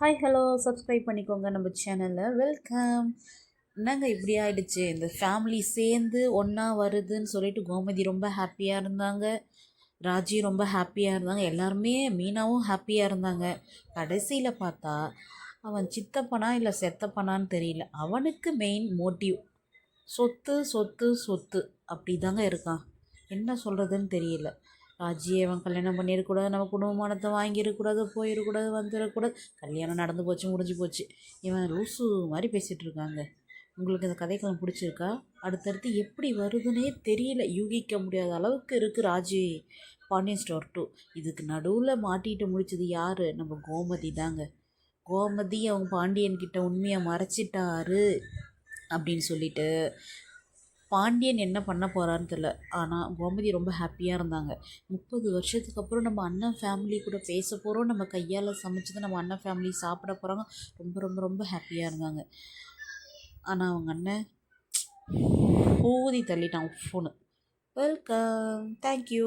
Hi hello subscribe பண்ணிக்கோங்க நம்ம சேனலில் வெல்கம் என்னங்க இப்படி ஆயிடுச்சு? இந்த ஃபேமிலி சேர்ந்து ஒன்றா வருதுன்னு சொல்லிட்டு கோமதி ரொம்ப ஹாப்பியாக இருந்தாங்க. ராஜி ரொம்ப ஹாப்பியாக இருந்தாங்க. எல்லாருமே மீனாவும் ஹாப்பியாக இருந்தாங்க. கடைசியில் பார்த்தா அவன் சித்தப்பனா இல்லை செத்தப்பனான்னு தெரியல. அவனுக்கு மெயின் மோட்டிவ் சொத்து சொத்து சொத்து. அப்படி தாங்க இருக்கான். என்ன சொல்கிறதுன்னு தெரியல. ராஜியை அவன் கல்யாணம் பண்ணிடக்கூடாது நம்ம குடும்பமானத்தை வாங்கிடக்கூடாது போயிடக்கூடாது வந்துடக்கூடாது கல்யாணம் நடந்து போச்சு முடிஞ்சு போச்சு. இவன் லூசு மாதிரி பேசிகிட்டு இருக்காங்க. உங்களுக்கு இந்த கதைக்களம் பிடிச்சிருக்கா? அடுத்தடுத்து எப்படி வருதுன்னே தெரியல. யூகிக்க முடியாத அளவுக்கு இருக்குது ராஜி. பாண்டியன் ஸ்டோர் டூ இதுக்கு நடுவில் மாட்டிட்டு முடிச்சது யார்? நம்ம கோமதி தாங்க. கோமதி அவங்க பாண்டியன்கிட்ட உண்மையை மறைச்சிட்டாரு அப்படின்னு சொல்லிட்டு பாண்டியன் என்ன பண்ண போகிறான்னு தெரில ஆனால் கோமதி ரொம்ப ஹாப்பியாக இருந்தாங்க. முப்பது வருஷத்துக்கு அப்புறம் நம்ம அண்ணன் ஃபேமிலி கூட பேச போகிறோம் நம்ம கையால் சமைச்சது நம்ம அண்ணன் ஃபேமிலி சாப்பிட போகிறாங்க ரொம்ப ரொம்ப ரொம்ப ஹாப்பியாக இருந்தாங்க. ஆனால் அவங்க அண்ணன் ஊதி தள்ளிட்டான். Phone welcome thank you